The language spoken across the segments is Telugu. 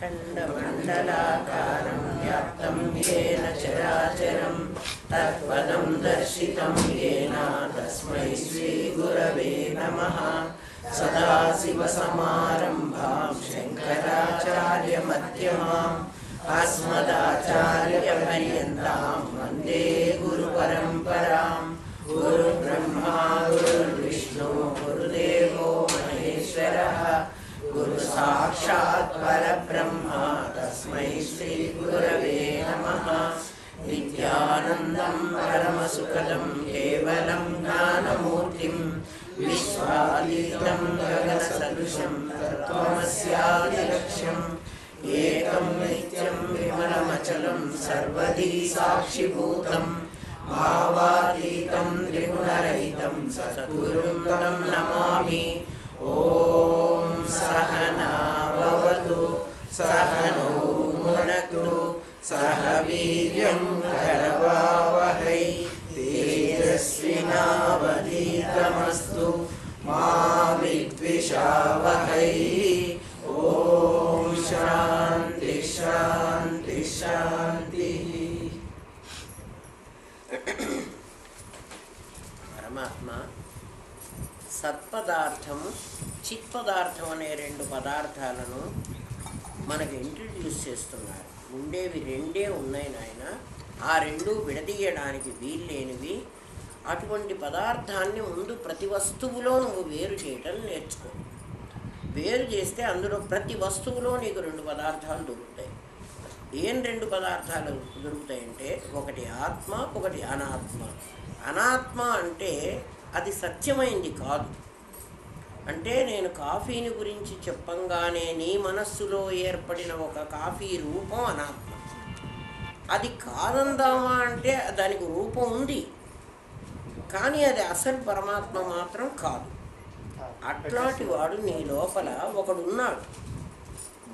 खण्डमण्डलाकारं व्याप्तं येन चराचरं तत्पदं दर्शितं येन तस्मै श्रीगुरवे नमः। सदाशिवसमारम्भां शङ्कराचार्यमध्यमाम्, अस्मदाचार्यपर्यन्तां वंदे गुरुपरम्परां गुरुब्रह्मा, गुरुर्विष्णु, गुरुदेवो महेश्वरः। गुरुसाक्षात् परब्रह्म तस्मै श्रीगुरवे नमः। नित्यानन्दं परमसुखदं केवलं ज्ञानमूर्तिं विश्वातीतं गगनसदृशं तत्त्वमस्यादिलक्ष्यम्। एकं नित्यं विमलमचलं सर्वदी साक्षिभूतं भावातीतं त्रिगुणरहितं सद्गुरुं नमामि। ॐ सहना भवतु, सहनौ सह वीर्यं करवावहै। तेजस्विनावधीतमस्तु मा विद्विषावहै ॐ शान्ति शान्ति, शान्तिः। परमात्मा, सत्पदार्थम् చిత్ పదార్థం అనే రెండు పదార్థాలను మనకు ఇంట్రడ్యూస్ చేస్తున్నారు. ఉండేవి రెండే ఉన్నాయి నాయన. ఆ రెండు విడదీయడానికి వీల్లేనివి. అటువంటి పదార్థాన్ని ముందు ప్రతి వస్తువులో నువ్వు వేరు చేయటం నేర్చుకో. వేరు చేస్తే అందులో ప్రతి వస్తువులో నీకు రెండు పదార్థాలు దొరుకుతాయి. ఏం రెండు పదార్థాలు దొరుకుతాయంటే ఒకటి ఆత్మ ఒకటి అనాత్మ. అనాత్మ అంటే అది సత్యమైంది కాదు. అంటే నేను కాఫీని గురించి చెప్పంగానే నీ మనస్సులో ఏర్పడిన ఒక కాఫీ రూపం అనాత్మ. అది కాదందామా అంటే దానికి రూపం ఉంది. కానీ అది అసలు పరమాత్మ మాత్రం కాదు. అట్లాంటి వాడు నీ లోపల ఒకడున్నాడు.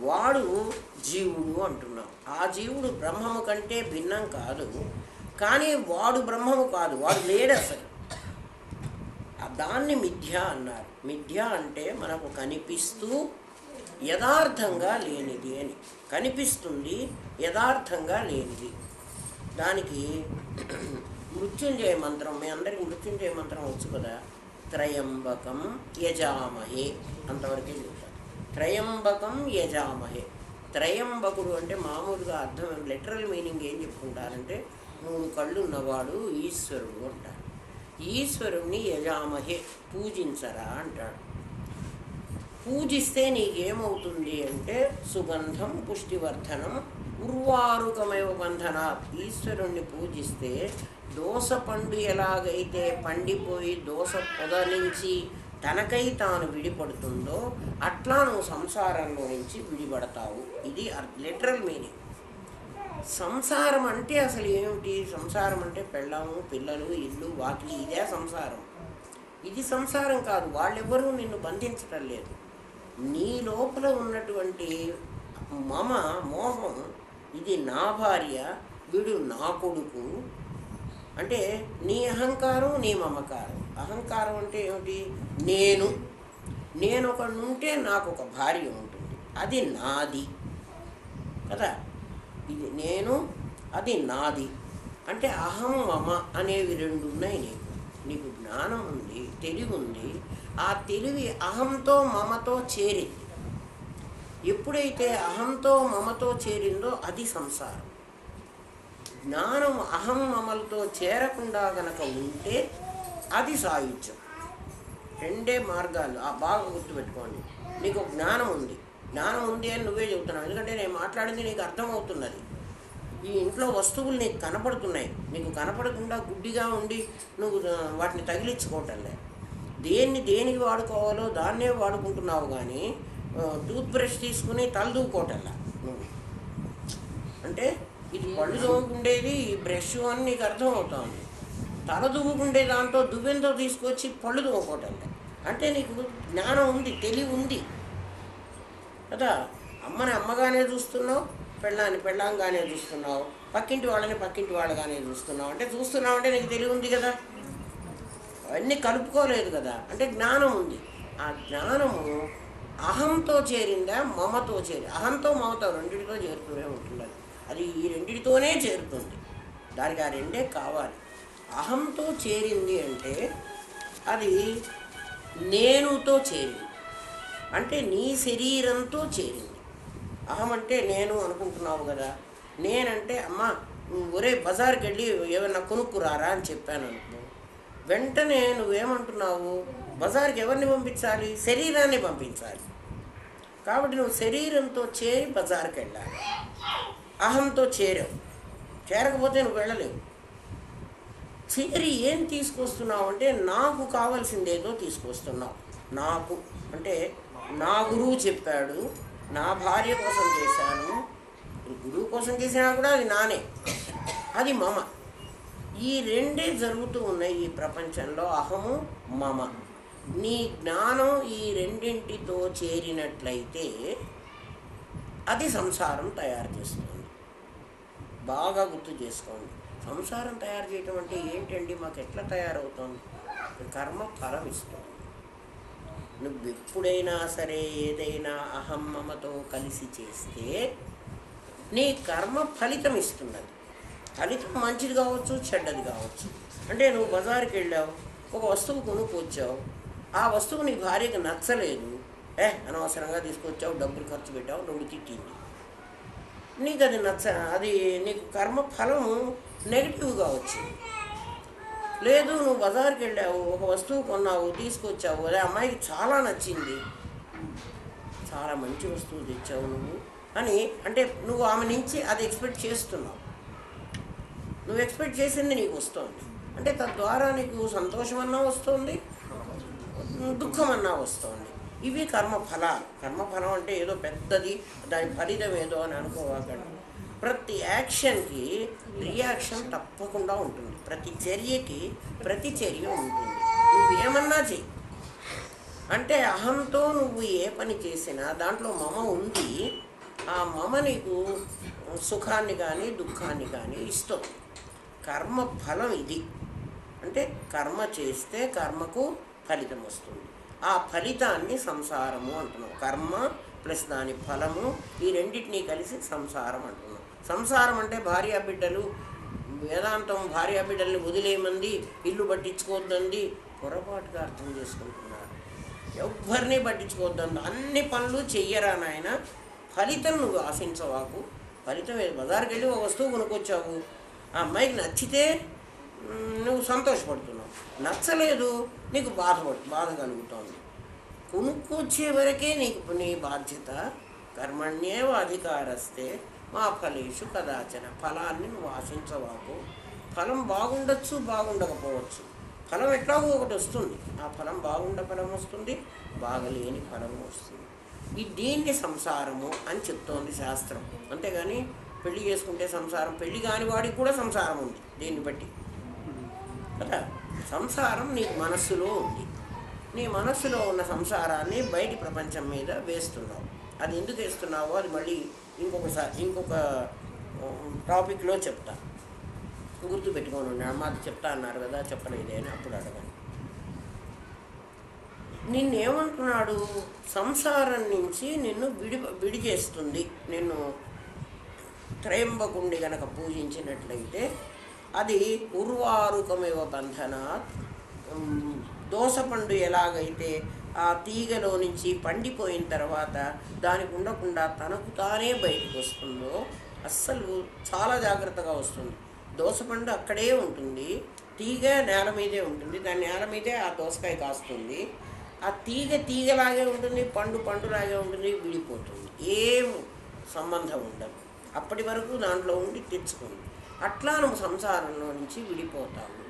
వాడు జీవుడు అంటున్నాం ఆ జీవుడు బ్రహ్మము కంటే భిన్నం కాదు. కానీ వాడు బ్రహ్మము కాదు. వాడు లేడు అసలు దాన్ని మిథ్య అన్నారు. మిథ్య అంటే మనకు కనిపిస్తూ యథార్థంగా లేనిది అని. కనిపిస్తుంది యథార్థంగా లేనిది. దానికి మృత్యుంజయ మంత్రం మీ అందరికీ మృత్యుంజయ మంత్రం వచ్చు కదా? త్రయంబకం యజామహే అంతవరకే చెప్తారు త్రయంబకం యజామహే. త్రయంబకుడు అంటే మామూలుగా అర్థం లిటరల్ మీనింగ్ ఏం చెప్పుకుంటారంటే మూడు కళ్ళు ఉన్నవాడు ఈశ్వరుడు అంటారు. ఈశ్వరుణ్ణి యజామహే పూజించరా అంటాడు. పూజిస్తే నీకేమవుతుంది అంటే సుగంధం పుష్టివర్ధనం ఉర్వారుకమేవ బంధన ఈశ్వరుణ్ణి పూజిస్తే దోస పండు ఎలాగైతే పండిపోయి దోస పొద నుంచి తనకై తాను విడిపడుతుందో అట్లా నువ్వు సంసారంలో నుంచి విడిపడతావు. ఇది లిటరల్ మీనింగ్ సంసారం అంటే అసలు ఏమిటి? సంసారం అంటే పెళ్ళాము పిల్లలు ఇల్లు వాకిలి ఇదే సంసారం. ఇది సంసారం కాదు. వాళ్ళెవ్వరూ నిన్ను బంధించటం లేదు. నీ లోపల ఉన్నటువంటి మమ మోహం ఇది నా భార్య వీడు నా కొడుకు. అంటే నీ అహంకారం నీ మమకారం. అహంకారం అంటే ఏమిటి? నేను. నేను ఒకడు ఉంటే నాకు ఒక భార్య ఉంటుంది. అది నాది. కదా? ఇది నేను అది నాది. అంటే అహం మమ అనేవి రెండు ఉన్నాయి నీకు. నీకు జ్ఞానం ఉంది తెలివి ఉంది. ఆ తెలివి అహంతో మమతో చేరింది ఎప్పుడైతే అహంతో మమతో చేరిందో అది సంసారం. జ్ఞానం అహం మమలతో చేరకుండా గనక ఉంటే అది సాయుధ్యం. రెండే మార్గాలు. ఆ బాగా గుర్తుపెట్టుకోండి. నీకు జ్ఞానం ఉంది. జ్ఞానం ఉంది అని నువ్వే చెబుతున్నావు. ఎందుకంటే నేను మాట్లాడింది నీకు అర్థమవుతున్నది. ఈ ఇంట్లో వస్తువులు నీకు కనపడుతున్నాయి. నీకు కనపడకుండా గుడ్డిగా ఉండి నువ్వు వాటిని తగిలించుకోవటంలే దేన్ని దేనికి వాడుకోవాలో దాన్నే వాడుకుంటున్నావు కానీ టూత్ బ్రష్ తీసుకుని తలదూకోవటంలా నువ్వు. అంటే ఇది పళ్ళు దువ్వుకుండేది ఈ బ్రష్ అని నీకు అర్థమవుతోంది. తల దువ్వుకుండే దాంతో దువ్వెంతో తీసుకొచ్చి పళ్ళు దువ్వుకోవటంలే అంటే నీకు జ్ఞానం ఉంది తెలివి ఉంది. కదా అమ్మని అమ్మగానే చూస్తున్నావు పెళ్ళాన్ని పెళ్ళంగానే చూస్తున్నావు పక్కింటి వాళ్ళని పక్కింటి వాళ్ళగానే చూస్తున్నావు. అంటే చూస్తున్నావు అంటే నీకు తెలివి ఉంది కదా? అవన్నీ కలుపుకోలేదు కదా? అంటే జ్ఞానం ఉంది. ఆ జ్ఞానము అహంతో చేరిందా మమతో చేరి? అహంతో మమతో రెండిటితో చేరుతూనే ఉంటుంది అది అది ఈ రెండిటితోనే చేరుతుంది. దానికి ఆ రెండే కావాలి. అహంతో చేరింది అంటే అది నేనుతో చేరింది. అంటే నీ శరీరంతో చేరింది. అహం అంటే నేను అనుకుంటున్నావు కదా. నేనంటే అమ్మ ఒరే బజార్కి వెళ్ళి ఏమైనా కొనుక్కురారా అని చెప్పాను అనుకో వెంటనే నువ్వేమంటున్నావు? బజార్కి ఎవరిని పంపించాలి? శరీరాన్ని పంపించాలి. కాబట్టి నువ్వు శరీరంతో చేరి బజార్కి వెళ్ళాలి అహంతో చేరావు. చేరకపోతే నువ్వు వెళ్ళలేవు. చేరి ఏం తీసుకొస్తున్నావు అంటే నాకు కావాల్సిందేదో తీసుకొస్తున్నావు. నాకు అంటే నా గురువు చెప్పాడు నా భార్య కోసం చేశాను. గురువు కోసం చేసినా కూడా అది నానే. అది మమ. ఈ రెండే జరుగుతూ ఉన్నాయి ఈ ప్రపంచంలో. అహము మమ. నీ జ్ఞానం ఈ రెండింటితో చేరినట్లయితే అది సంసారం తయారు చేస్తుంది బాగా గుర్తు చేసుకోండి. సంసారం తయారు చేయటం అంటే ఏంటండి? మాకు ఎట్లా తయారవుతుంది కర్మ ఫలం ఇస్తుంది నువ్వు ఎప్పుడైనా సరే ఏదైనా అహం మమతో కలిసి చేస్తే నీ కర్మ ఫలితం ఇస్తున్నది. ఫలితం మంచిది కావచ్చు చెడ్డది కావచ్చు. అంటే నువ్వు బజార్కి వెళ్ళావు ఒక వస్తువు కొనుక్కొచ్చావు ఆ వస్తువు నీ భార్యకు నచ్చలేదు ఏ అనవసరంగా తీసుకొచ్చావు డబ్బులు ఖర్చు పెట్టావు రెండు తిట్టింది. నీకు అది నచ్చ అది నీకు కర్మ ఫలము నెగిటివ్గా వచ్చింది. లేదు నువ్వు బజార్కి వెళ్ళావు ఒక వస్తువు కొన్నావు తీసుకొచ్చావు. అదే అమ్మాయికి చాలా నచ్చింది. చాలా మంచి వస్తువు తెచ్చావు నువ్వు. అని అంటే నువ్వు ఆమె నుంచి అది ఎక్స్పెక్ట్ చేస్తున్నావు. నువ్వు ఎక్స్పెక్ట్ చేసింది నీకు వస్తుంది. అంటే తద్వారా నీకు సంతోషం అన్నా వస్తుంది దుఃఖం అన్నా వస్తుంది. ఇవి కర్మఫలాలు. కర్మఫలం అంటే ఏదో పెద్దది దాని ఫలితం ఏదో అని అనుకోవాకండి ప్రతి యాక్షన్కి రియాక్షన్ తప్పకుండా ఉంటుంది. ప్రతి చర్యకి ప్రతి చర్య ఉంటుంది. నువ్వు ఏమన్నా చెయ్యి అంటే అహంతో నువ్వు ఏ పని చేసినా దాంట్లో మమ ఉంది. ఆ మమ నీకు సుఖాన్ని కానీ దుఃఖాన్ని కానీ ఇస్తుంది కర్మ ఫలం ఇది. అంటే కర్మ చేస్తే కర్మకు ఫలితం వస్తుంది. ఆ ఫలితాన్ని సంసారము అంటున్నాం. కర్మ ప్లస్ దాని ఫలము ఈ రెండింటినీ కలిసి సంసారం అంటున్నాం. సంసారం అంటే భార్యా బిడ్డలు వేదాంతం భార్యా బిడ్డల్ని వదిలేయమంది ఇల్లు పట్టించుకోవద్దంది పొరపాటుగా అర్థం చేసుకుంటున్నారు. ఎవ్వరిని పట్టించుకోవద్దంది అన్ని పనులు చెయ్యరా నాయన? ఫలితం నువ్వు ఆశించవాకు. ఫలితం ఏది? బజార్కి వెళ్ళి ఒక వస్తువు కొనుక్కొచ్చావు. ఆ అమ్మాయికి నచ్చితే నువ్వు సంతోషపడుతున్నావు. నచ్చలేదు నీకు బాధపడు బాధ కలుగుతోంది. కొనుక్కొచ్చే వరకే నీకు నీ బాధ్యత. కర్మణ్యేవ అధికారస్తే మా ఫలేషు కదాచన ఫలాన్ని నువ్వు ఆశించవాకు. ఫలం బాగుండొచ్చు బాగుండకపోవచ్చు. ఫలం ఎట్లాగో ఒకటి వస్తుంది. ఆ ఫలం బాగుండ ఫలం వస్తుంది బాగలేని ఫలం వస్తుంది. ఈ దీన్ని సంసారము అని చెప్తోంది శాస్త్రం. అంతేగాని పెళ్ళి చేసుకుంటే సంసారం పెళ్ళి కాని వాడికి కూడా సంసారం ఉంది దీన్ని బట్టి? కదా? సంసారం నీ మనస్సులో ఉంది. నీ మనస్సులో ఉన్న సంసారాన్ని బయటి ప్రపంచం మీద వేస్తున్నావు. అది ఎందుకు వేస్తున్నావో అది మళ్ళీ ఇంకొకసారి ఇంకొక టాపిక్లో చెప్తా. గుర్తు పెట్టుకొని ఉన్నాడు మాది చెప్తా అన్నారు కదా చెప్పలేదే అని అప్పుడు అడగండి నిన్నేమంటున్నాడు? సంసారం నుంచి నిన్ను విడి విడి చేస్తుంది. నిన్ను త్రయంబకుండి గనక పూజించినట్లయితే అది ఉర్వారుకమేవ బంధనాత్. దోసపండు ఎలాగైతే ఆ తీగలో నుంచి పండిపోయిన తర్వాత దానికి ఉండకుండా తనకు తానే బయటకు వస్తుందో అస్సలు చాలా జాగ్రత్తగా వస్తుంది. దోసపండు అక్కడే ఉంటుంది. తీగ నేల మీదే ఉంటుంది. దాని నేల మీదే ఆ దోసకాయ కాస్తుంది. ఆ తీగ తీగలాగే ఉంటుంది పండు పండులాగే ఉంటుంది విడిపోతుంది. ఏం సంబంధం ఉండదు. అప్పటి వరకు దాంట్లో ఉండి తెచ్చుకుంది అట్లా నువ్వు సంసారంలో నుంచి విడిపోతావు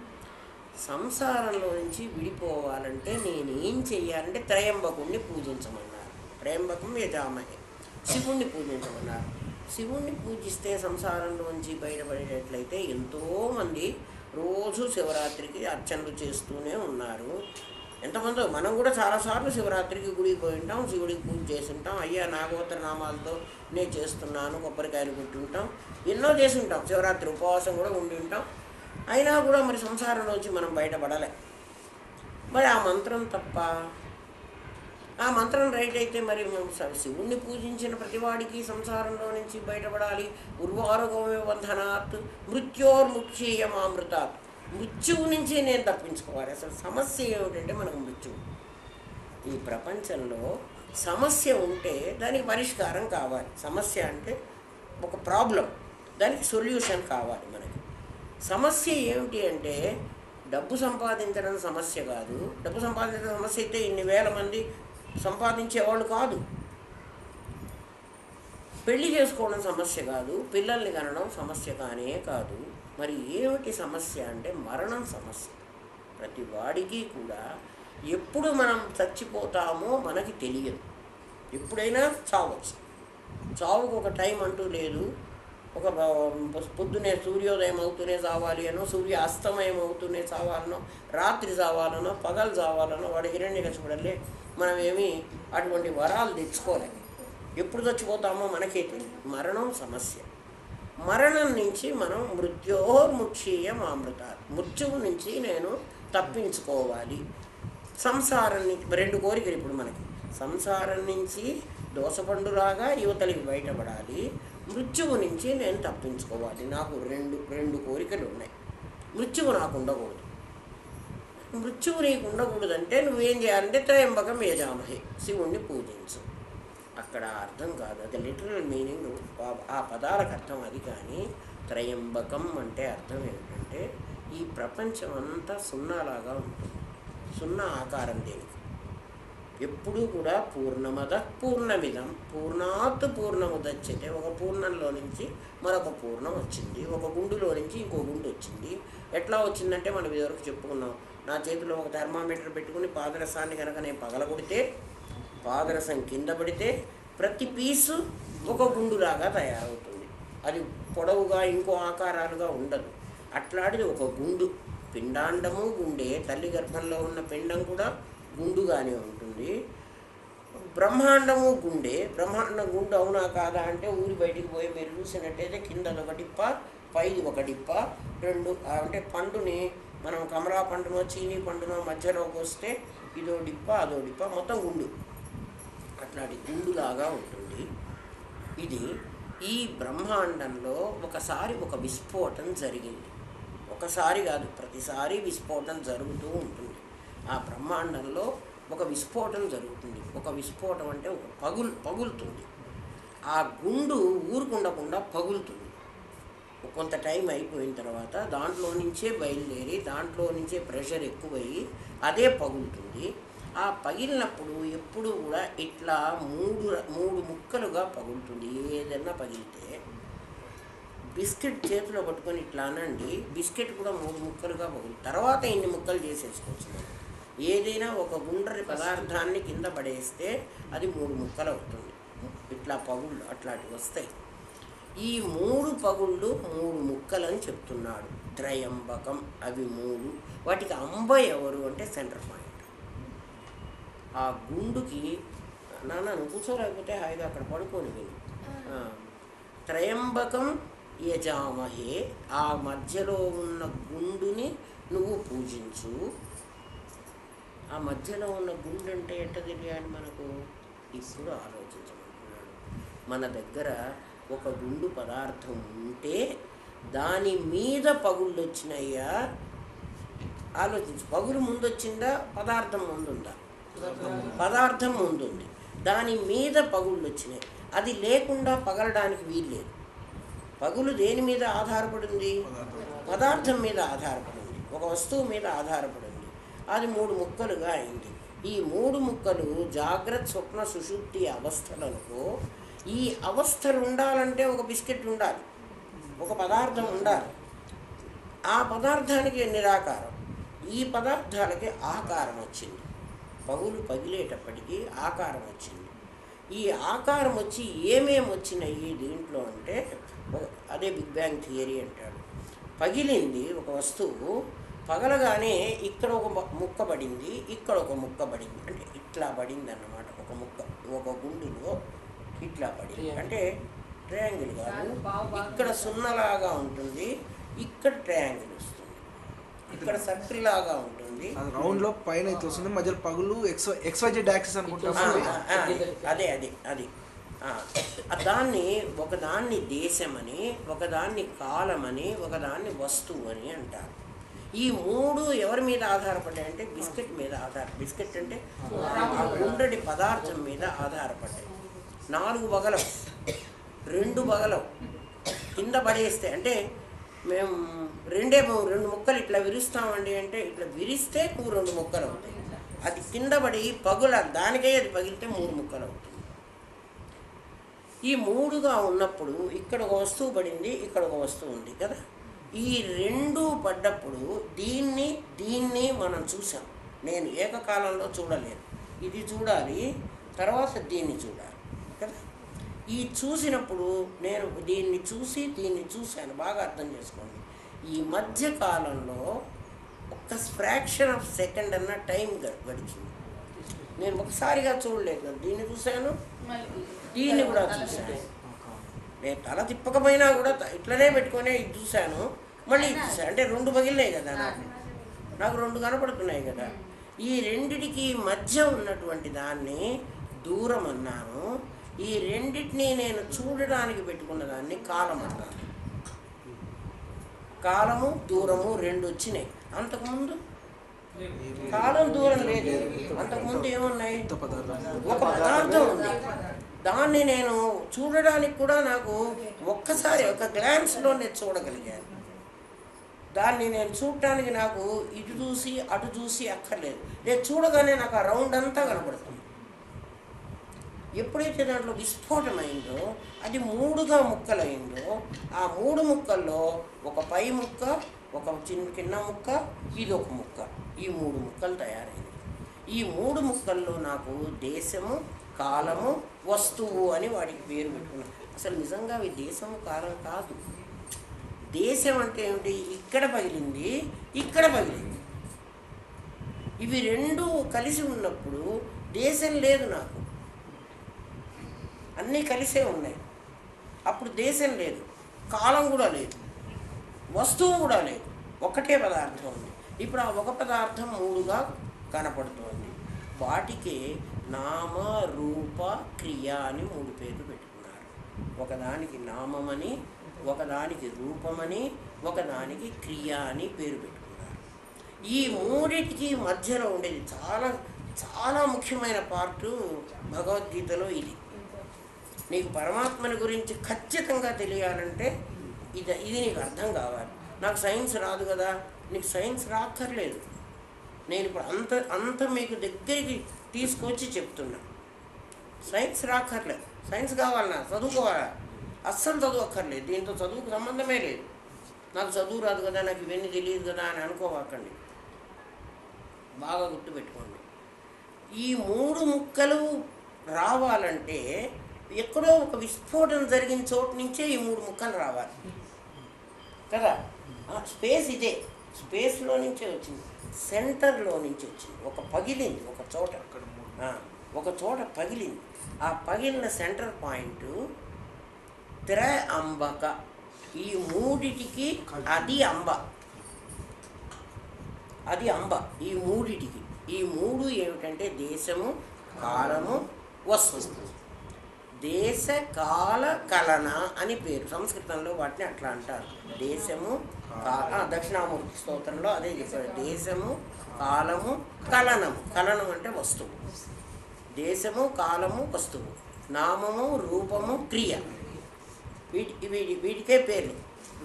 సంసారంలో నుంచి విడిపోవాలంటే నేనేం చెయ్యాలంటే త్రయంబకుణ్ణి పూజించమన్నారు. త్రయంబకం యజామహి. శివుణ్ణి పూజించమన్నారు. శివుణ్ణి పూజిస్తే సంసారంలోంచి బయటపడేటట్లయితే ఎంతోమంది రోజు శివరాత్రికి అర్చనలు చేస్తూనే ఉన్నారు. ఎంతమందో మనం కూడా చాలాసార్లు శివరాత్రికి గుడికి పోయి ఉంటాం శివుడికి పూజ చేసి ఉంటాం. అయ్యా నాగోత్ర నామాలతో నేను చేస్తున్నాను కొబ్బరికాయలు కొట్టుంటాం ఎన్నో చేసి ఉంటాం. శివరాత్రి ఉపవాసం కూడా ఉండి ఉంటాం. అయినా కూడా మరి సంసారంలోంచి మనం బయటపడాలి. మరి ఆ మంత్రం తప్ప ఆ మంత్రం రైట్ అయితే మరి మేము స- శివుణ్ణి పూజించిన ప్రతివాడికి సంసారంలో నుంచి బయటపడాలి. ఉర్వారోగమే బంధనాత్ అమృతాత్ మృత్యువు నుంచి నేను తప్పించుకోవాలి. అసలు సమస్య ఏమిటంటే మనకు మృత్యువు. ఈ ప్రపంచంలో సమస్య ఉంటే దానికి పరిష్కారం కావాలి. సమస్య అంటే ఒక ప్రాబ్లం. దానికి సొల్యూషన్ కావాలి మనకి. సమస్య ఏమిటి అంటే డబ్బు సంపాదించడం సమస్య కాదు. డబ్బు సంపాదించడం సమస్య అయితే ఇన్ని వేల మంది సంపాదించేవాళ్ళు కాదు. పెళ్ళి చేసుకోవడం సమస్య కాదు. పిల్లల్ని కనడం సమస్య కానే కాదు. మరి ఏమిటి సమస్య అంటే మరణం సమస్య. ప్రతి వాడికి కూడా ఎప్పుడు మనం చచ్చిపోతామో మనకి తెలియదు. ఎప్పుడైనా చావచ్చు. చావుకు ఒక టైం అంటూ లేదు. ఒక పొద్దునే సూర్యోదయం అవుతూనే చావాలి అనో సూర్య అస్తమయం అవుతూనే చావాలనో రాత్రి చావాలనో పగలు చావాలనో వాడు హిరణ్య చూడలే మనం ఏమి అటువంటి వరాలు తెచ్చుకోలేము ఎప్పుడు చచ్చిపోతామో మనకే తెలియదు. మరణం సమస్య. మరణం నుంచి మనం మృత్యోర్ముక్షీయం అమృత మృత్యువు నుంచి నేను తప్పించుకోవాలి. సంసారం నుంచి రెండు కోరికలు ఇప్పుడు మనకి. సంసారం నుంచి దోసపండులాగా యువతలకి బయటపడాలి. మృత్యువు నుంచి నేను తప్పించుకోవాలి. నాకు రెండు రెండు కోరికలు ఉన్నాయి. మృత్యువు నాకు ఉండకూడదు. మృత్యువు నీకు ఉండకూడదంటే నువ్వేం చేయాలంటే త్రయంబకం యజామహే శివుణ్ణి పూజించు. అక్కడ అర్థం కాదు. అది లిటరల్ మీనింగ్ ఆ పదాలకు అర్థం అది కానీ త్రయంబకం అంటే అర్థం ఏంటంటే ఈ ప్రపంచం అంతా సున్నాలాగా ఉంటుంది. సున్నా ఆకారం దేనికి? ఎప్పుడూ కూడా పూర్ణమద పూర్ణమిదం. పూర్ణాత్ పూర్ణముదచ్చతే ఒక పూర్ణంలో నుంచి మరొక పూర్ణం వచ్చింది. ఒక గుండులో నుంచి ఇంకో గుండు వచ్చింది. ఎట్లా వచ్చిందంటే మనం ఇదివరకు చెప్పుకున్నాం. నా చేతిలో ఒక థర్మామీటర్ పెట్టుకుని పాదరసాన్ని కనుక నేను పగలగొడితే పాదరసం కింద పడితే ప్రతి పీసు ఒక గుండులాగా తయారవుతుంది. అది పొడవుగా ఇంకో ఆకారాలుగా ఉండదు. అట్లాంటిది ఒక గుండు పిండాండము గుండె తల్లి గర్భంలో ఉన్న పిండం కూడా గుండుగానే ఉంటుంది. బ్రహ్మాండము గుండె. బ్రహ్మాండం గుండు అవునా కాదా అంటే ఊరి బయటికి పోయి మీరు చూసినట్టయితే కింద ఒక డిప్ప పైది ఒక డిప్ప రెండు అంటే పండుని మనం కమలా పండునో చీనీ పండునో మధ్యలోకి వస్తే ఇదో డిప్ప అదో డిప్ప మొత్తం గుండు. అట్లాంటి గుండులాగా ఉంటుంది. ఇది ఈ బ్రహ్మాండంలో ఒకసారి ఒక విస్ఫోటం జరిగింది. ఒకసారి కాదు ప్రతిసారి విస్ఫోటం జరుగుతూ ఉంటుంది. ఆ బ్రహ్మాండంలో ఒక విస్ఫోటం జరుగుతుంది. ఒక విస్ఫోటం అంటే ఒక పగులు పగులుతుంది. ఆ గుండు ఊరుకుండకుండా పగులుతుంది. కొంత టైం అయిపోయిన తర్వాత దాంట్లో నుంచే బయలుదేరి దాంట్లో నుంచే ప్రెషర్ ఎక్కువయ్యి అదే పగులుతుంది. ఆ పగిలినప్పుడు ఎప్పుడు కూడా ఇట్లా మూడు మూడు ముక్కలుగా పగులుతుంది. ఏదైనా పగిలితే బిస్కెట్ చేతిలో పట్టుకొని ఇట్లా అనండి. బిస్కెట్ కూడా మూడు ముక్కలుగా పగులు తర్వాత ఇన్ని ముక్కలు చేసేసుకోవచ్చు ఏదైనా ఒక గుండ్రని పదార్థాన్ని కింద పడేస్తే అది మూడు ముక్కలు అవుతుంది ఇట్లా పగుళ్ళు అట్లాంటివి వస్తాయి. ఈ మూడు పగుళ్ళు మూడు ముక్కలని చెప్తున్నాడు. త్రయంబకం అవి మూడు. వాటికి అంబ ఎవరు అంటే సెంటర్ పాయింట్. ఆ గుండుకి నాన్న నువ్వు కూర్చోలేకపోతే హాయిగా అక్కడ పడుకొని విను. త్రయంబకం యజామహే ఆ మధ్యలో ఉన్న గుండుని నువ్వు పూజించు. ఆ మధ్యలో ఉన్న గుండు అంటే ఎట్ట తెలియాలి మనకు ఇప్పుడు ఆలోచించమంటున్నాడు. మన దగ్గర ఒక గుండు పదార్థం ఉంటే దాని మీద పగుళ్ళు వచ్చినాయా? ఆలోచించు. పగులు ముందు వచ్చిందా? పదార్థం ముందుందా పదార్థం ముందుంది దాని మీద పగుళ్ళు వచ్చినాయి. అది లేకుండా పగలడానికి వీల్లేదు పగులు దేని మీద ఆధారపడింది? పదార్థం మీద ఆధారపడింది. ఒక వస్తువు మీద ఆధారపడింది. అది మూడు ముక్కలుగా అయింది. ఈ మూడు ముక్కలు జాగ్రత్త స్వప్న సుషుప్తి అవస్థలనుకో ఈ అవస్థలు ఉండాలంటే ఒక బిస్కెట్ ఉండాలి. ఒక పదార్థం ఉండాలి. ఆ పదార్థానికి నిరాకారం ఈ పదార్థాలకి ఆకారం వచ్చింది. పగులు పగిలేటప్పటికీ ఆకారం వచ్చింది. ఈ ఆకారం వచ్చి ఏమేమి వచ్చినాయి దీంట్లో అంటే అదే బిగ్ బ్యాంగ్ థియరీ అంటాడు. పగిలింది ఒక వస్తువు పగలగానే ఇక్కడ ఒక ముక్క పడింది ఇక్కడ ఒక ముక్క పడింది. అంటే ఇట్లా పడింది అన్నమాట ఒక ముక్క ఒక గుండులో ఇట్లా పడింది. అంటే ట్రయాంగిల్ కాదు. ఇక్కడ సున్నలాగా ఉంటుంది ఇక్కడ ట్రయాంగిల్ వస్తుంది. ఇక్కడ సర్కిల్ లాగా ఉంటుంది. అది రౌండ్లో పైన ఇట్లా వస్తుంది మధ్యలో పగులు ఎక్స్ ఎక్స్వైజెడ్ యాక్సిస్ అనుకుంటా అదే అదే అది. ఆ, ఆ దాన్ని ఒకదాన్ని దేశమని ఒకదాన్ని కాలమని ఒకదాన్ని వస్తువు అని అంటారు. ఈ మూడు ఎవరి మీద ఆధారపడ్డాయి అంటే బిస్కెట్ మీద ఆధార బిస్కెట్ అంటే ఆ గుండ్రటి పదార్థం మీద ఆధారపడ్డాయి. నాలుగు బగలం రెండు బగలం కింద పడేస్తే అంటే మేము రెండే రెండు ముక్కలు ఇట్లా విరుస్తామండి అంటే ఇట్లా విరిస్తే రెండు ముక్కలు అవుతాయి. అది కింద పడి పగుల దానికే అది పగిలితే మూడు ముక్కలు అవుతుంది ఈ మూడుగా ఉన్నప్పుడు ఇక్కడ ఒక వస్తువు పడింది ఇక్కడ ఒక వస్తువు ఉంది కదా? ఈ రెండు పడ్డప్పుడు దీన్ని దీన్ని మనం చూసాం నేను ఏకకాలంలో చూడలేను ఇది చూడాలి తర్వాత దీన్ని చూడాలి కదా? ఈ చూసినప్పుడు నేను దీన్ని చూసి దీన్ని చూశాను బాగా అర్థం చేసుకోండి. ఈ మధ్య కాలంలో ఒక్క ఫ్రాక్షన్ ఆఫ్ సెకండ్ అన్న టైం గడిచింది. నేను ఒకసారిగా చూడలేదు. దీన్ని చూశాను? దీన్ని కూడా చూశాను. నేను తల తిప్పకపోయినా కూడా ఇట్లనే పెట్టుకొని ఇది చూశాను. మళ్ళీ ఇది చూశాను. అంటే రెండు పగిలినాయి కదా నాకు. నాకు రెండు కనపడుతున్నాయి కదా. ఈ రెండిటికి మధ్య ఉన్నటువంటి దాన్ని దూరం అన్నాను. ఈ రెండిటిని నేను చూడడానికి పెట్టుకున్న దాన్ని కాలం అన్నాను. కాలము దూరము రెండు వచ్చినాయి. అంతకుముందు? కాలం దూరం లేదు. అంతకుముందు ఏమున్నాయి? ఒక పదార్థం ఉంది. దాన్ని నేను చూడడానికి కూడా నాకు ఒక్కసారి ఒక గ్లాన్స్లో నేను చూడగలిగాను. దాన్ని నేను చూడటానికి నాకు ఇటు చూసి అటు చూసి అక్కర్లేదు. నేను చూడగానే నాకు ఆ రౌండ్ అంతా కనబడుతుంది. ఎప్పుడైతే దాంట్లో విస్ఫోటమైందో అది మూడుగా ముక్కలైందో ఆ మూడు ముక్కల్లో ఒక పై ముక్క ఒక చిన్న కింద ముక్క ఇది ఒక ముక్క. ఈ మూడు ముక్కలు తయారైంది ఈ మూడు ముక్కల్లో నాకు దేశము కాలము వస్తువు అని వాటికి పేరు పెట్టుకున్నాను అసలు నిజంగా అవి దేశము కాలం కాదు. దేశం అంటే ఏమిటి? ఇక్కడ పగిలింది ఇక్కడ పగిలింది. ఇవి రెండు కలిసి ఉన్నప్పుడు దేశం లేదు నాకు. అన్నీ కలిసే ఉన్నాయి. అప్పుడు దేశం లేదు కాలం కూడా లేదు వస్తువు కూడా లేదు. ఒకటే పదార్థం ఉంది. ఇప్పుడు ఆ ఒక పదార్థం మూడుగా కనపడుతోంది. వాటికి నామ రూప క్రియ అని మూడు పేర్లు పెట్టుకున్నారు. ఒకదానికి నామమని ఒకదానికి రూపమని ఒకదానికి క్రియ అని పేరు పెట్టుకున్నారు. ఈ మూడింటికి మధ్యలో ఉండేది చాలా చాలా ముఖ్యమైన పార్టు భగవద్గీతలో ఇది. నీకు పరమాత్మని గురించి ఖచ్చితంగా తెలియాలంటే ఇది ఇది నీకు అర్థం కావాలి. నాకు సైన్స్ రాదు కదా నీకు సైన్స్ రాక్కర్లేదు. నేను ఇప్పుడు అంత అంత మీకు దగ్గరికి తీసుకొచ్చి చెప్తున్నా. సైన్స్ రాక్కర్లేదు సైన్స్ కావాలన్నా చదువుకోవాలా? అస్సలు చదువుక్కర్లేదు. దీంతో చదువుకు సంబంధమే లేదు. నాకు చదువు రాదు కదా నాకు ఇవన్నీ తెలియదు కదా అని అనుకోవాకండి. బాగా గుర్తుపెట్టుకోండి. ఈ మూడు ముక్కలు రావాలంటే ఎక్కడో ఒక విస్ఫోటన జరిగిన చోటు నుంచే ఈ మూడు ముక్కలు రావాలి. కదా? స్పేస్ ఇదే. స్పేస్లో నుంచే వచ్చింది. సెంటర్లో నుంచి వచ్చింది. ఒక పగిలింది ఒక చోట. ఒక చోట పగిలింది. ఆ పగిలిన సెంటర్ పాయింట్ త్ర అంబక. ఈ మూడిటికి అది అంబ. అది అంబ. ఈ మూడిటికి. ఈ మూడు ఏమిటంటే దేశము కాలము వస్తువు. దేశ కాల కలన అని పేరు. సంస్కృతంలో వాటిని అట్లా అంటారు. దేశము దక్షిణామూర్తి స్తోత్రంలో అదే చెప్పారు. దేశము కాలము కలనము. కలనం అంటే వస్తువు. దేశము కాలము వస్తువు. నామము రూపము క్రియ. వీటి వీటి వీటికే పేర్లు.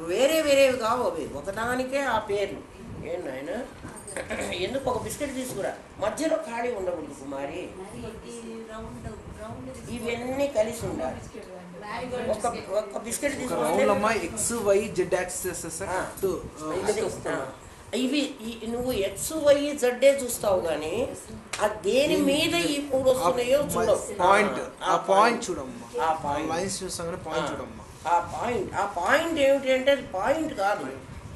వేరే వేరేవి కావు అవి. ఒకదానికే ఆ పేర్లు. ఏం నాయన? ఎందుకు ఒక బిస్కెట్ తీసుకురా? మధ్యలో ఖాళీ ఉండకూడదు కుమారి. ఇవన్నీ కలిసి ఉండాలి. ఒక ఒక biscuit X Y Z axis ఇవి నువ్వు ఎక్స్ వై జడ్డే చూస్తావు కానీ ఆ దేని మీద ఈ మూడు వస్తున్నాయో చూడవు. పాయింట్ ఆ, పాయింట్ చూడమ్మా. ఆ పాయింట్. లైన్స్ పాయింట్ చూడమ్మా. ఆ పాయింట్ ఆ పాయింట్ ఏమిటి అంటే అది పాయింట్ కాదు.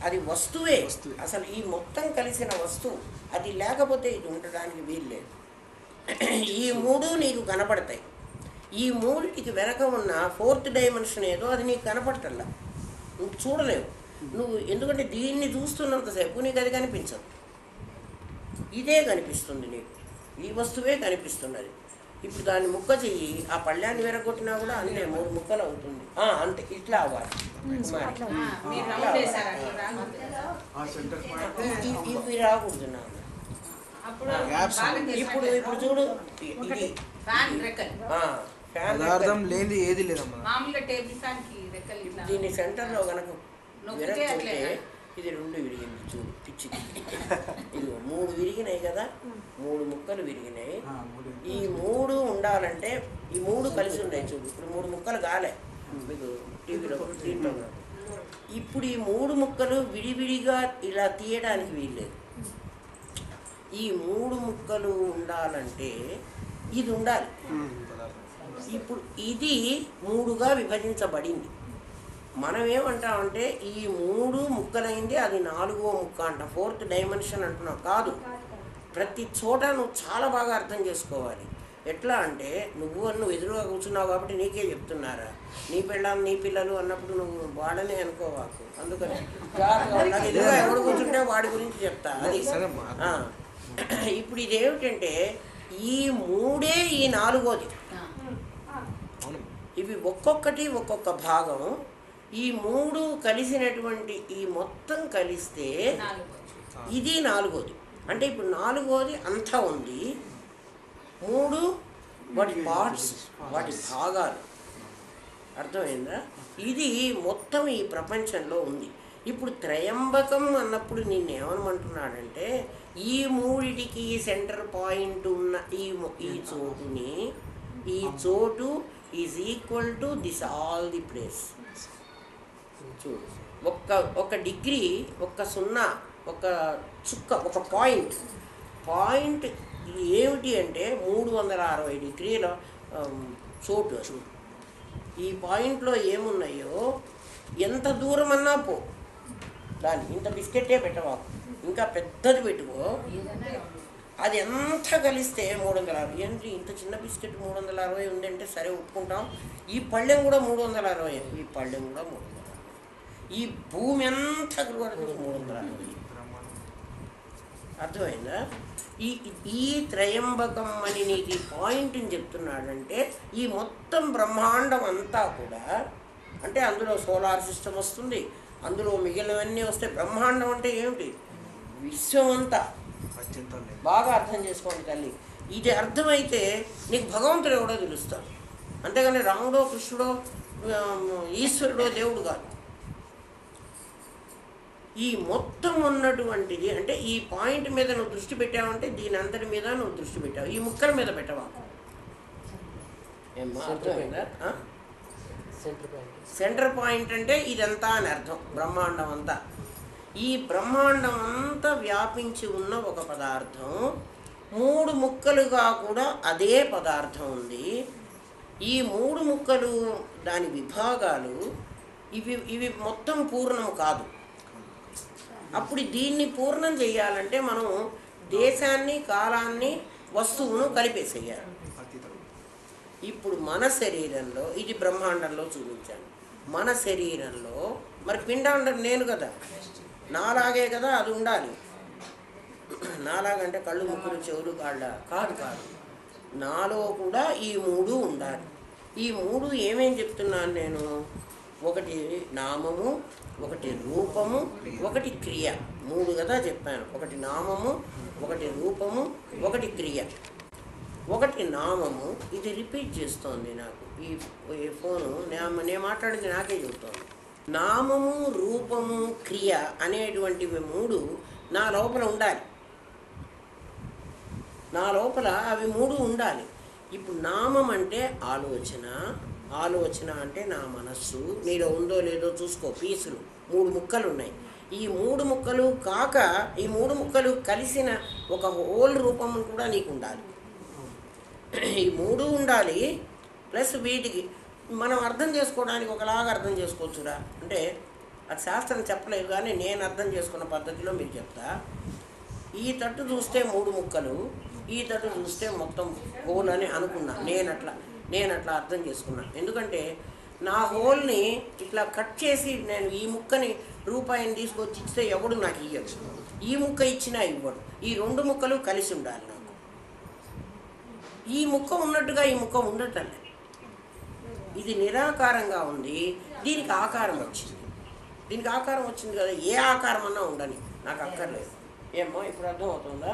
అది వస్తువే. అసలు ఈ మొత్తం కలిసిన వస్తువు అది లేకపోతే ఇది ఉండడానికి వీల్లేదు. ఈ మూడు నీకు కనపడతాయి. ఈ మూడిటికి వెనక ఉన్న ఫోర్త్ డైమెన్షన్ ఏదో అది నీకు కనపడటల్లా నువ్వు చూడలేవు. నువ్వు ఎందుకంటే దీన్ని చూస్తున్నంతసేపు నీకు అది కనిపించదు. ఇదే కనిపిస్తుంది నీకు. ఈ వస్తువే కనిపిస్తున్నది. ఇప్పుడు దాన్ని ముక్క చెయ్యి ఆ పళ్ళాన్ని విరగొట్టినా కూడా అంతే మూడు ముక్కలు అవుతుంది. ఆ, అంతే. ఇట్లా అవ్వాలి. ఇవి రాకూడదు నాన్న. ఇప్పుడు ఇప్పుడు చూడు ఇది. పదార్థం. లేనిది ఏది లేదమ్మా. మామూలుగా టేబుల్ ఫ్యాన్కి రెక్కలు ఇట్లా. దీని సెంటర్లో కనుక నొక్కితే విరగొట్టే అట్లేనా? ఇది రెండు విరిగింది చూడు పిచ్చి ఇది మూడు విరిగినాయి కదా. మూడు ముక్కలు విరిగినాయి. ఆ, మూడు. ఈ మూడు ఉండాలంటే ఈ మూడు కలిసి ఉన్నాయి చూడు. ఇప్పుడు మూడు ముక్కలు కాలే. మీకు టీవీలో కూడా. ఇప్పుడు ఈ మూడు ముక్కలు విడివిడిగా ఇలా తీయడానికి వీల్లేదు. ఈ మూడు ముక్కలు ఉండాలంటే ఇది ఉండాలి. ఇప్పుడు ఇది మూడుగా విభజించబడింది. మనం ఏమంటామంటే ఈ మూడు ముక్కలైంది అది నాలుగో ముక్క అంట. ఫోర్త్ డైమెన్షన్ అంటున్నాం. కాదు. ప్రతి చోట నువ్వు చాలా బాగా అర్థం చేసుకోవాలి. ఎట్లా అంటే నువ్వు అని నువ్వు ఎదురుగా కూర్చున్నావు కాబట్టి నీకే చెప్తున్నారా? నీ పిల్లలు నీ పిల్లలు అన్నప్పుడు నువ్వు వాడనే అనుకోవాకు అందుకని. ఎదురుగా ఎవడు కూర్చుంటే వాడి గురించి చెప్తా. అది. ఇప్పుడు ఇదేమిటంటే ఈ మూడే ఈ నాలుగోది. ఇవి ఒక్కొక్కటి ఒక్కొక్క భాగం. ఈ మూడు కలిసినటువంటి ఈ మొత్తం కలిస్తే ఇది నాలుగోది. అంటే ఇప్పుడు నాలుగోది అంతా ఉంది. మూడు వాటి పార్ట్స్ వాటి భాగాలు. అర్థమైందా? ఇది మొత్తం ఈ ప్రపంచంలో ఉంది. ఇప్పుడు త్రయంబకం అన్నప్పుడు నేను ఏమనమంటున్నాడంటే ఈ మూడిటికి సెంటర్ పాయింట్ ఉన్న ఈ ఈ చోటుని ఈ చోటు is equal to this all the place చూడు ఒక్క ఒక డిగ్రీ ఒక్క సున్నా ఒక చుక్క ఒక పాయింట్. పాయింట్ ఏమిటి అంటే మూడు వందల అరవై డిగ్రీల చోటు అది. ఈ పాయింట్లో ఏమున్నాయో ఎంత దూరం అన్నా పో. దాన్ని ఇంత బిస్కెటే పెట్టవా? ఇంకా పెద్దది పెట్టుకో. అది ఎంత కలిస్తే మూడు వందల అరవై ఏంటి ఇంత చిన్న బిస్కెట్ మూడు వందల అరవై ఉందంటే సరే ఒప్పుకుంటాం. ఈ పళ్ళెం కూడా మూడు వందల అరవై ఈ పళ్ళెం కూడా మూడు వందల అరవై ఈ భూమి ఎంత కూడా మూడు వందల అరవై అర్థమైందా? ఈ ఈ త్రయంబకం అని నీకు ఈ పాయింట్ని చెప్తున్నాడంటే ఈ మొత్తం బ్రహ్మాండం అంతా కూడా అంటే అందులో సోలార్ సిస్టమ్ వస్తుంది అందులో మిగిలినవన్నీ వస్తే బ్రహ్మాండం అంటే ఏమిటి? విశ్వం అంతా. బాగా అర్థం చేసుకోండి తల్లి. ఇది అర్థమైతే నీకు భగవంతుడు ఎవడో తెలుస్తాడు. అంతేగాని రాముడో కృష్ణుడో ఈశ్వరుడో దేవుడు కాదు. ఈ మొత్తం ఉన్నటువంటిది అంటే ఈ పాయింట్ మీద నువ్వు దృష్టి పెట్టావంటే దీని అంతటి మీద నువ్వు దృష్టి పెట్టావు. ఈ ముక్కల మీద పెట్టవా? సెంటర్ పాయింట్ అంటే ఇదంతా అని అర్థం. బ్రహ్మాండం అంతా. ఈ బ్రహ్మాండం అంతా వ్యాపించి ఉన్న ఒక పదార్థం మూడు ముక్కలుగా కూడా అదే పదార్థం ఉంది. ఈ మూడు ముక్కలు దాని విభాగాలు ఇవి ఇవి మొత్తం పూర్ణం కాదు. అప్పుడు దీన్ని పూర్ణం చేయాలంటే మనం దేశాన్ని కాలాన్ని వస్తువును కలిపేసేయాలి. ఇప్పుడు మన శరీరంలో ఇది బ్రహ్మాండంలో చూపించాను. మన శరీరంలో మరి పిండాండం నేను కదా. నాలాగే కదా అది ఉండాలి. నాలాగంటే కళ్ళు ముక్కులు చెవులు కాళ్ళ కాదు కాదు. నాలో కూడా ఈ మూడు ఉండాలి. ఈ మూడు ఏమేం చెప్తున్నాను నేను? ఒకటి నామము ఒకటి రూపము ఒకటి క్రియ. మూడు కదా చెప్పాను. ఒకటి నామము ఒకటి రూపము ఒకటి క్రియ. ఒకటి నామము ఇది రిపీట్ చేస్తోంది నాకు. ఈ ఈ ఫోను నేను నేను మాట్లాడింది నాకే చెబుతోంది. నామము రూపము క్రియ అనేటువంటివి మూడు నా లోపల ఉండాలి. నా లోపల అవి మూడు ఉండాలి. ఇప్పుడు నామం అంటే ఆలోచన ఆలోచన అంటే నా మనస్సు నీలో ఉందో లేదో చూసుకో పీసులు మూడు ముక్కలు ఉన్నాయి. ఈ మూడు ముక్కలు కాక ఈ మూడు ముక్కలు కలిసిన ఒక హోల్ రూపం కూడా నీకు ఉండాలి. ఈ మూడు ఉండాలి ప్లస్ వీటికి మనం అర్థం చేసుకోవడానికి ఒకలాగా అర్థం చేసుకోవచ్చురా. అంటే అది శాస్త్రం చెప్పలేదు కానీ నేను అర్థం చేసుకున్న పద్ధతిలో మీరు చెప్తా. ఈ తట్టు చూస్తే మూడు ముక్కలు ఈ తట్టు చూస్తే మొత్తం హోల్ అని అనుకున్నా. నేను అట్లా నేను అట్లా అర్థం చేసుకున్నా. ఎందుకంటే నా హోల్ని ఇట్లా కట్ చేసి నేను ఈ ముక్కని రూపాయిని తీసుకొచ్చి ఇస్తే ఎవడు నాకు ఇవ్వచ్చు ఈ ముక్క ఇచ్చినా ఇవ్వడు. ఈ రెండు ముక్కలు కలిసి ఉండాలి నాకు. ఈ ముక్క ఉన్నట్టుగా ఈ ముక్క ఉండటం లేదు. ఇది నిరాకారంగా ఉంది దీనికి ఆకారం వచ్చింది. దీనికి ఆకారం వచ్చింది కదా ఏ ఆకారం అన్నా ఉండని. నాకు అక్కర్లేదు. ఏమో ఇప్పుడు అర్థం అవుతుందా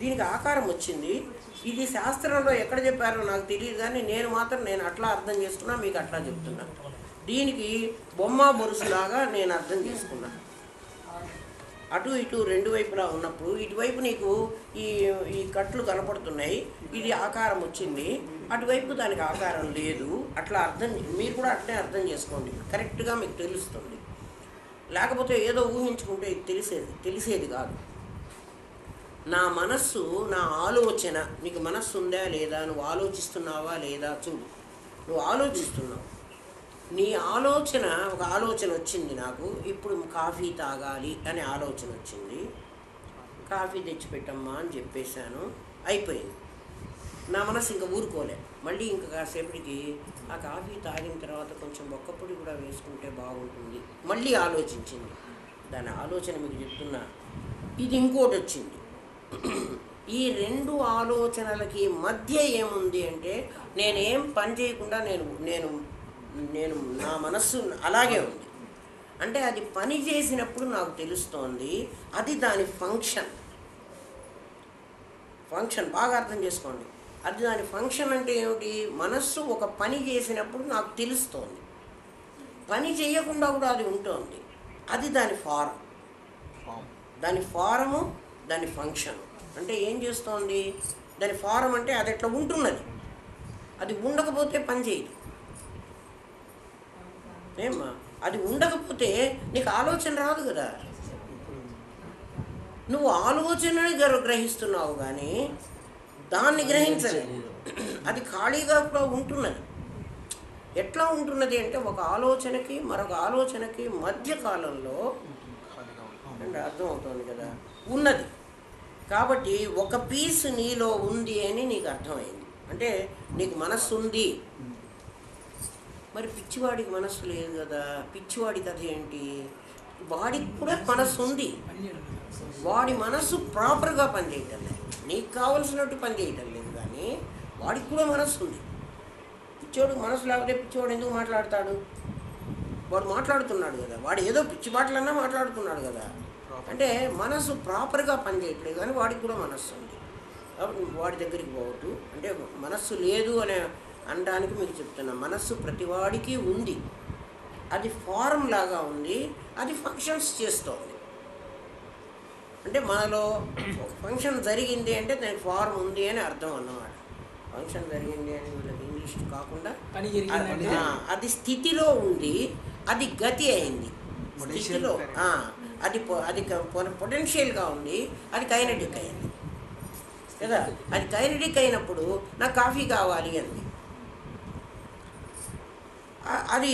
దీనికి ఆకారం వచ్చింది. ఇది శాస్త్రంలో ఎక్కడ చెప్పారో నాకు తెలియదు కానీ నేను మాత్రం నేను అట్లా అర్థం చేసుకున్నా మీకు అట్లా చెప్తున్నా. దీనికి బొమ్మ బొరుసులాగా నేను అర్థం చేసుకున్నా. అటు ఇటు రెండు వైపులా ఉన్నప్పుడు ఇటువైపు నీకు ఈ ఈ కట్లు కనపడుతున్నాయి. ఇది ఆకారం వచ్చింది. అటువైపు దానికి ఆకారం లేదు. అట్లా అర్థం మీరు కూడా అట్లే అర్థం చేసుకోండి. కరెక్ట్గా మీకు తెలుస్తుంది. లేకపోతే ఏదో ఊహించుకుంటే ఇది తెలిసేది తెలిసేది కాదు. నా మనస్సు నా ఆలోచన నీకు మనస్సు ఉందా లేదా? నువ్వు ఆలోచిస్తున్నావా లేదా? చూడు. నువ్వు ఆలోచిస్తున్నావు. నీ ఆలోచన ఒక ఆలోచన వచ్చింది నాకు. ఇప్పుడు కాఫీ తాగాలి అనే ఆలోచన వచ్చింది. కాఫీ తెచ్చిపెట్టమ్మా అని చెప్పేశాను. అయిపోయింది. నా మనసు ఇంకా ఊరుకోలే. మళ్ళీ ఇంకా కాసేపటికి ఆ కాఫీ తాగిన తర్వాత కొంచెం ఒక్కప్పుడు కూడా వేసుకుంటే బాగుంటుంది. మళ్ళీ ఆలోచించింది. దాని ఆలోచన మీకు చెప్తున్నా. ఇది ఇంకోటి వచ్చింది. ఈ రెండు ఆలోచనలకి మధ్య ఏముంది అంటే నేనేం పని చేయకుండా నేను నేను నేను నా మనస్సు అలాగే ఉంది. అంటే అది పని చేసినప్పుడు నాకు తెలుస్తోంది. అది దాని ఫంక్షన్. ఫంక్షన్ బాగా అర్థం చేసుకోండి. అది దాని ఫంక్షన్ అంటే ఏమిటి? మనస్సు ఒక పని చేసినప్పుడు నాకు తెలుస్తోంది. పని చేయకుండా కూడా అది ఉంటుంది. అది దాని ఫారం దాని ఫారము దాని ఫంక్షన్ అంటే ఏం చేస్తోంది? దాని ఫారం అంటే అది ఎట్లా ఉంటున్నది. అది ఉండకపోతే పని చేయదు. ఏమ్మా? అది ఉండకపోతే నీకు ఆలోచన రాదు కదా. నువ్వు ఆలోచనని గ్ర- గ్రహిస్తున్నావు కానీ దాన్ని గ్రహించలేదు అది ఖాళీగా కూడా ఉంటున్నది. ఎట్లా ఉంటున్నది అంటే ఒక ఆలోచనకి మరొక ఆలోచనకి మధ్య కాలంలో ఖాళీగా ఉంది అంటే అర్థం అవుతుంది కదా. ఉన్నది. కాబట్టి ఒక పీస్ నీలో ఉంది అని నీకు అర్థమైంది. అంటే నీకు మనస్సు ఉంది. మరి పిచ్చివాడికి మనస్సు లేదు కదా. పిచ్చివాడి కథ ఏంటి? వాడికి కూడా మనస్సు ఉంది. వాడి మనస్సు ప్రాపర్గా పనిచేయటం లేదు. నీకు కావలసినట్టు పనిచేయటం లేదు కానీ వాడికి కూడా మనస్సు ఉంది. పిచ్చోడికి మనసు లేకపోతే పిచ్చోడు ఎందుకు మాట్లాడతాడు? వాడు మాట్లాడుతున్నాడు కదా వాడు ఏదో పిచ్చి మాటలన్నా మాట్లాడుతున్నాడు కదా. అంటే మనసు ప్రాపర్గా పనిచేయట్లేదు కానీ వాడికి కూడా మనస్సు ఉంది. కాబట్టి వాడి దగ్గరికి పోవద్దు. అంటే మనస్సు లేదు అనే అనడానికి మీకు చెప్తున్నా మనస్సు ప్రతివాడికి ఉంది. అది ఫారం లాగా ఉంది అది ఫంక్షన్స్ చేస్తోంది. అంటే మనలో ఫంక్షన్ జరిగింది అంటే దానికి ఫారం ఉంది అని అర్థం అన్నమాట. ఫంక్షన్ జరిగింది అని వీళ్ళకి ఇంగ్లీష్ కాకుండా అది స్థితిలో ఉంది అది గతి అయింది. Potential స్థితిలో అది అది పొటెన్షియల్గా ఉంది అది కైనటిక్ అయింది. కదా? అది కైనటిక్ అయినప్పుడు నాకు కాఫీ కావాలి అంది. అది